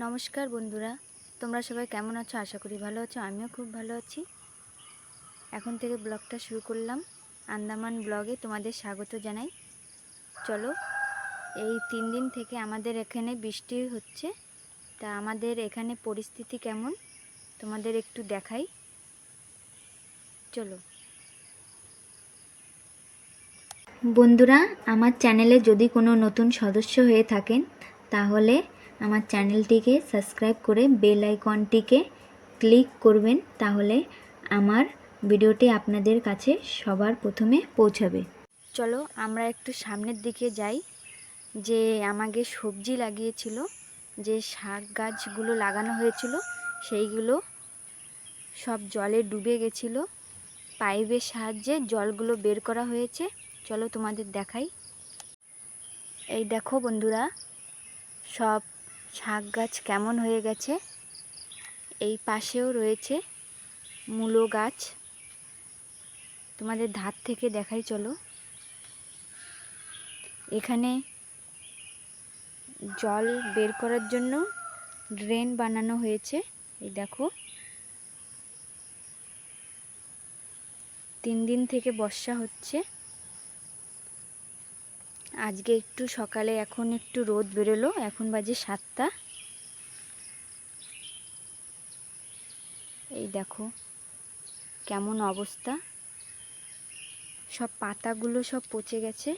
নমস্কার বন্ধুরা, তোমরা সবাই কেমন আছো? আশা করি ভালো আছো, আমিও খুব ভালো আছি। এখন থেকে ব্লগটা শুরু করলাম। আন্দামান ব্লগে তোমাদের স্বাগত জানাই। চলো, এই তিন দিন থেকে আমাদের এখানে বৃষ্টি হচ্ছে। তা আমাদের এখানে পরিস্থিতি কেমন? তোমাদের একটু দেখাই। চলো। বন্ধুরা, আমার চ্যানেলে যদি কোনো নতুন সদস্য হয়ে থাকেন, তাহলে আমার চ্যানেলটিকে সাবস্ক্রাইব করে বেল আইকনটিকে ক্লিক করবেন তাহলে আমার ভিডিওটি আপনাদের কাছে সবার প্রথমে পৌঁছাবে। চলো আমরা একটু সামনের দিকে যাই। যে আমাকে সবজি লাগিয়েছিল, যে শাক গাছগুলো লাগানো হয়েছিল, সেইগুলো সব জলে ডুবে গেছিল। পাইপের সাহায্যে জলগুলো বের করা হয়েছে। চলো তোমাদের দেখাই। এই দেখো বন্ধুরা, সব শাক গাছ কেমন হয়ে গেছে? এই পাশেও রয়েছে মূলো গাছ। তোমাদের ধার থেকে দেখাই, চলো। এখানে জল বের করার জন্য ড্রেন বানানো হয়েছে। এই দেখো। তিন দিন থেকে বর্ষা হচ্ছে। আজকে একটু সকালে এখন একটু রোদ বেরোলো, এখন বাজে সাতটা। এই দেখো, কেমন অবস্থা। সব পাতাগুলো সব পচে গেছে।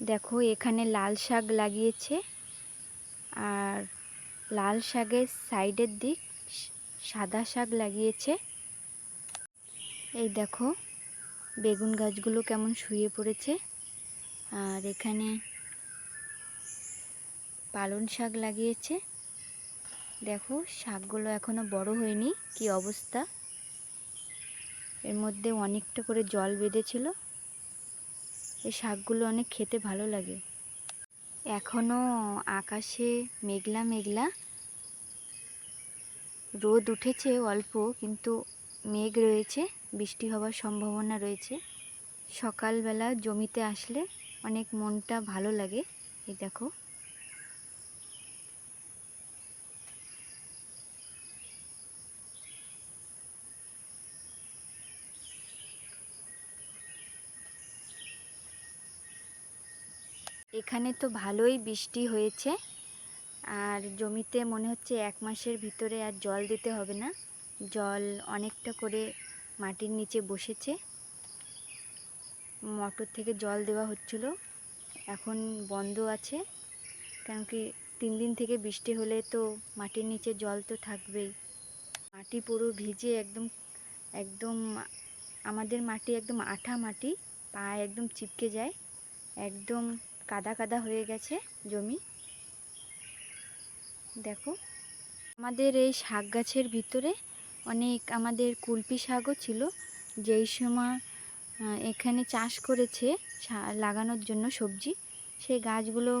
দেখো, এখানে লাল শাক লাগিয়েছে। আর লাল শাকের সাইডের দিক সাদা শাক লাগিয়েছে। এই দেখো, বেগুন গাছগুলো কেমন শুয়ে পড়েছে। আর এখানে পালন শাক লাগিয়েছে। দেখো, শাকগুলো এখনও বড় হয়নি, কি অবস্থা? এর মধ্যে অনেকটা করে জল বেঁধেছিল। এই শাকগুলো অনেক খেতে ভালো লাগে। এখনও আকাশে মেঘলা মেঘলা। রোদ উঠেছে অল্প, কিন্তু মেঘ রয়েছে, বৃষ্টি হওয়ার সম্ভাবনা রয়েছে। সকালবেলা জমিতে আসলে অনেক মনটা ভালো লাগে, এই দেখো। এখানে তো ভালোই বৃষ্টি হয়েছে, আর জমিতে মনে হচ্ছে এক মাসের ভিতরে আর জল দিতে হবে না। জল অনেকটা করে মাটির নিচে বসেছে। মোটর থেকে জল দেওয়া হচ্ছিল, এখন বন্ধ আছে। কারণ কি তিন দিন থেকে বৃষ্টি হলে তো মাটির নিচে জল তো থাকবেই। মাটি পুরো ভিজে একদম একদম আমাদের মাটি একদম আঠা মাটি, পা একদম চিপকে যায়, একদম কাদা কাদা হয়ে গেছে জমি। দেখো, আমাদের এই শাক গাছের ভিতরে অনেক আমাদের কুলপি শাকও ছিল। যেই সময় এখানে চাষ করেছে লাগানোর জন্য সবজি, সেই গাছগুলো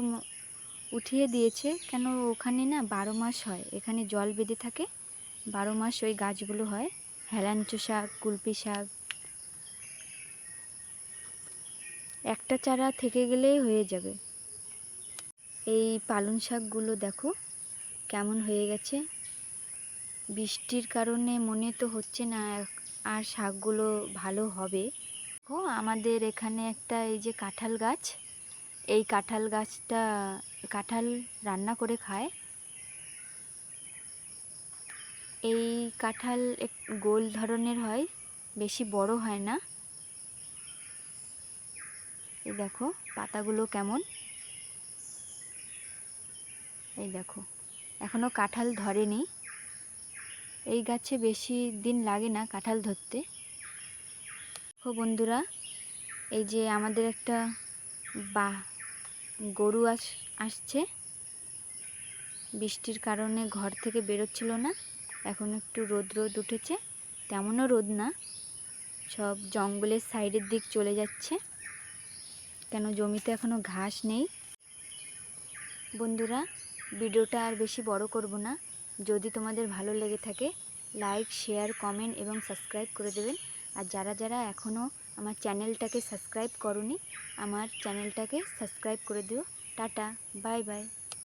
উঠিয়ে দিয়েছে। কেন ওখানে না বারো মাস হয়, এখানে জল বেঁধে থাকে, বারো মাস ওই গাছগুলো হয়। হেলাঞ্চো শাক, কুলপি শাক। একটা চারা থেকে গেলেই হয়ে যাবে। এই পালং শাকগুলো দেখো, কেমন হয়ে গেছে। বৃষ্টির কারণে মনে তো হচ্ছে না, আর শাকগুলো ভালো হবে। ও আমাদের এখানে একটা এই যে কাঁঠাল গাছ, এই কাঁঠাল গাছটা, কাঁঠাল রান্না করে খায়। এই কাঁঠাল এক, গোল ধরনের হয়, বেশি বড় হয় না। এই দেখো, পাতাগুলো কেমন। এই দেখো, এখনও কাঁঠাল ধরেনি। এই গাছে বেশি দিন লাগে না কাঁঠাল ধরতে। ও বন্ধুরা, এই যে আমাদের একটা বা, গরু আস, আসছে। বৃষ্টির কারণে ঘর থেকে বেরোচ্ছিল না। এখন একটু রোদ রোদ উঠেছে। তেমনও রোদ না। সব জঙ্গলের সাইডের দিক চলে যাচ্ছে। কেন জমিতে এখনও ঘাস নেই? বন্ধুরা, ভিডিওটা আর বেশি বড় করব না। যদি তোমাদের ভালো লেগে থাকে লাইক শেয়ার কমেন্ট এবং সাবস্ক্রাইব করে দেবেন। আর যারা যারা এখনও আমার চ্যানেলটাকে সাবস্ক্রাইব করনি, আমার চ্যানেলটাকে সাবস্ক্রাইব করে দিও। Tata bye bye